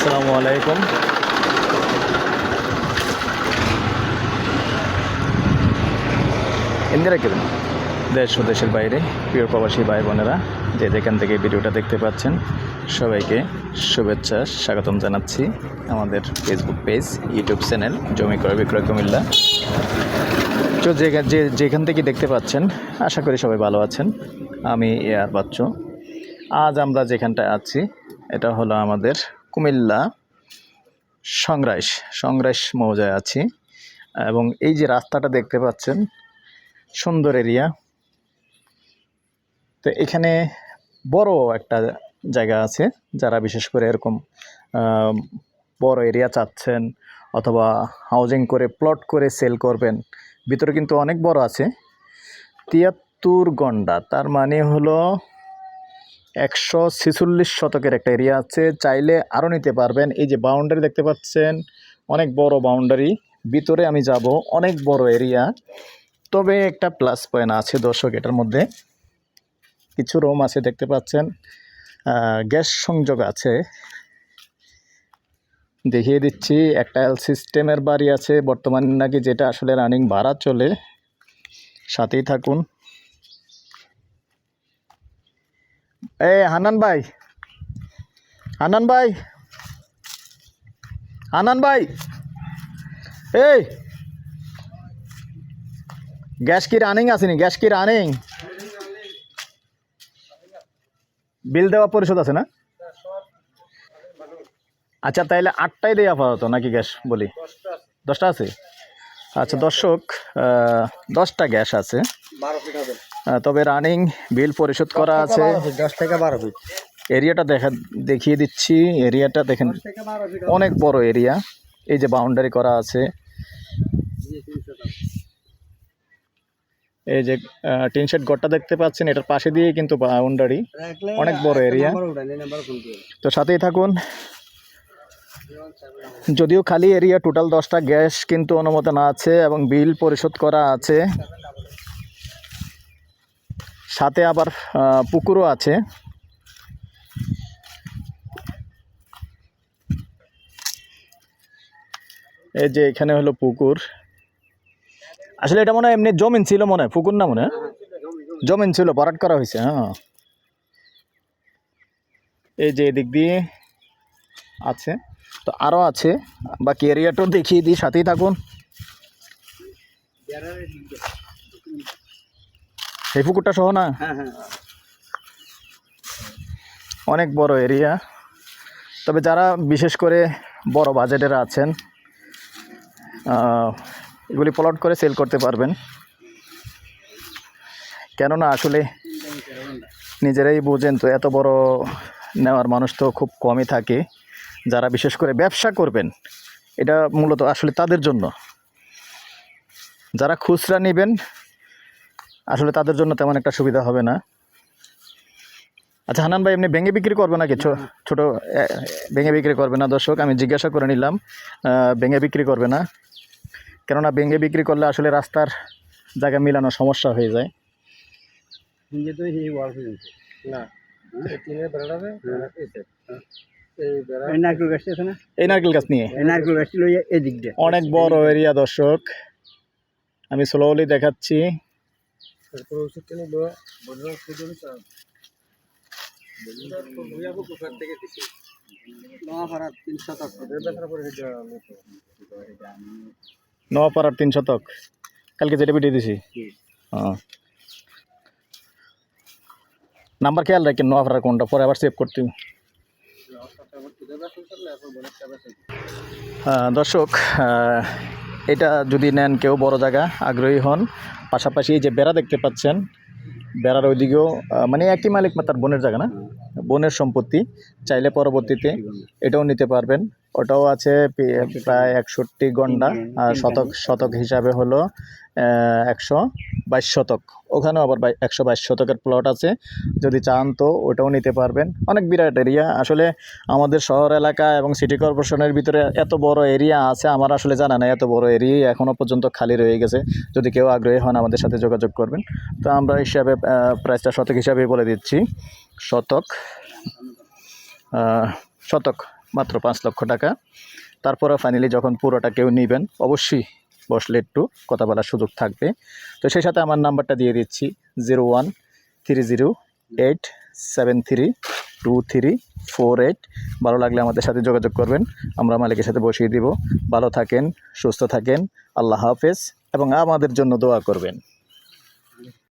আসসালামু আলাইকুম। ইন্দিরা কেবিন দেশ ও দেশের বাইরে, প্রিয় প্রবাসী ভাই বোনেরা, যে যেখান থেকে ভিডিওটা দেখতে পাচ্ছেন, সবাইকে শুভেচ্ছা, স্বাগতম জানাচ্ছি আমাদের ফেসবুক পেজ ইউটিউব চ্যানেল জমি ক্রয় বিক্রয় কুমিল্লা। তো যে যেখান থেকে দেখতে পাচ্ছেন, আশা করি সবাই ভালো আছেন। আমি এ আর বাচ্চু। আজ আমরা যেখানটায় আছি, এটা হলো আমাদের কুমিল্লা সংগ্রাইশ সংগ্রাইশ মৌজায় আছি। এবং এই যে রাস্তাটা দেখতে পাচ্ছেন, সুন্দর এরিয়া। তো এখানে বড় একটা জায়গা আছে, যারা বিশেষ করে এরকম বড় এরিয়া চাচ্ছেন অথবা হাউজিং করে প্লট করে সেল করবেন, ভিতরে কিন্তু অনেক বড় আছে। তিয়াত্তর গন্ডা, তার মানে হলো একশো ছেচল্লিশ শতকের একটা এরিয়া আছে। চাইলে আরও নিতে পারবেন। এই যে বাউন্ডারি দেখতে পাচ্ছেন, অনেক বড় বাউন্ডারি ভিতরে আমি যাব, অনেক বড় এরিয়া তবে একটা প্লাস পয়েন্ট আছে দর্শক এটার মধ্যে। কিছু রুম আছে দেখতে পাচ্ছেন। গ্যাস সংযোগ আছে। দেখিয়ে দিচ্ছি, একটা এল সিস্টেমের বাড়ি আছে। বর্তমানে নাকি যেটা আসলে রানিং ভাড়া চলে। সাথেই থাকুন। এ, হানান ভাই। হানান ভাই। হানান ভাই। এই। গ্যাস কি রানিং আসেনি গ্যাস কি রানিং বিল দেওয়া পরিশোধ আছে না? আচ্ছা তাইলে আটটাই দেওয়া আপাতত, নাকি গ্যাস বলি? দশটা আছে? আচ্ছা দর্শক দশটা গ্যাস আছে। তবে রানিং বিল পরিশোধ করা আছে। দশ থেকে বারো ফিট এরিয়াটা দেখা দেখিয়ে দিচ্ছি। এরিয়াটা দেখেন অনেক বড় এরিয়া এই যে বাউন্ডারি করা আছে। এই যে টিন শেড ঘরটা দেখতে পাচ্ছেন এটার পাশে দিয়ে কিন্তু বাউন্ডারি অনেক বড় এরিয়া তো সাথেই থাকুন। যদিও খালি এরিয়া টোটাল দশটা গ্যাস কিন্তু অনুমোদন আছে এবং বিল পরিশোধ করা আছে। সাথে আবার পুকুরও আছে। এই যে এখানে হলো পুকুর। আসলে এটা মনে হয় এমনি জমিন ছিল মনে হয়, পুকুর না মনে হয়? জমিন ছিল, ভরাট করা হয়েছে হ্যাঁ। এই যে এদিক দিয়ে আছে, তো আরও আছে। বাকি এরিয়াটাও দেখিয়ে দিই, সাথেই থাকুন। এই পুকুরটা সহ না? হ্যাঁ হ্যাঁ। অনেক বড় এরিয়া। তবে যারা বিশেষ করে বড় বাজেটের আছেন এগুলি প্লট করে সেল করতে পারবেন। কেননা আসলে নিজেরাই বোঝেন তো এত বড় নেওয়ার মানুষ তো খুব কমই থাকে। যারা বিশেষ করে ব্যবসা করবেন এটা মূলত আসলে তাদের জন্য। যারা খুচরা নেবেন আসলে তাদের জন্য তেমন একটা সুবিধা হবে না। আচ্ছা হানান ভাই এমনি ভেঙে বিক্রি করবে না কিছু ছোটো ভেঙে বিক্রি করবে না দর্শক? আমি জিজ্ঞাসা করে নিলাম ভেঙে বিক্রি করবে না। কেননা ভেঙে বিক্রি করলে আসলে রাস্তার জায়গা মিলানো সমস্যা হয়ে যায়। অনেক বড় এরিয়া দর্শক। আমি স্লোলি দেখাচ্ছি। তারপর নিব বড় শুধু থেকে দিছি নোয়াপাড়া তিন শতক বেচারা করে দিতে নোয়াপাড়ার তিন শতক কালকে যেটা পিটিয়ে দিছি হ্যাঁ নাম্বার খেয়াল রাখেন নোয়াপাড়ার কোনটা পরে আবার সেভ করতে হ্যাঁ, দর্শক এটা যদি নেন কেউ বড় জায়গা, আগ্রহী হন। পাশাপাশি এই যে বেড়া দেখতে পাচ্ছেন, বেড়ার ওইদিকেও মানে একই মালিক তার বোনের জায়গা না? বোনের সম্পত্তি, চাইলে পরবর্তীতে এটাও নিতে পারবেন। ওটাও আছে প্রায় একষট্টি গন্ডা আর শতক শতক হিসাবে হলো একশো বাইশ শতক। ওখানেও আবার একশো বাইশ শতকের প্লট আছে। যদি চান তো ওটাও নিতে পারবেন। অনেক বিরাট এরিয়া আসলে আমাদের শহর এলাকা এবং সিটি কর্পোরেশনের ভিতরে এত বড় এরিয়া আছে আমার আসলে জানা নাই এত বড় এরিয়া এখনও পর্যন্ত খালি রয়ে গেছে। যদি কেউ আগ্রহী হন আমাদের সাথে যোগাযোগ করবেন। তো আমরা হিসাবে প্রাইসটা শতক হিসাবে বলে দিচ্ছি। শতক শতক। মাত্র পাঁচ লক্ষ টাকা। তারপরে ফাইনালি যখন পুরোটা কেউ নেবেন, অবশ্যই বসলে একটু কথা বলার সুযোগ থাকবে। তো সেই সাথে আমার নাম্বারটা দিয়ে দিচ্ছি zero one three zero eight seven three two three four eight ভালো লাগলে আমাদের সাথে যোগাযোগ করবেন, আমরা মালিকের সাথে বসিয়ে দিব। ভালো থাকেন, সুস্থ থাকেন, আল্লাহ হাফেজ, এবং আমাদের জন্য দোয়া করবেন।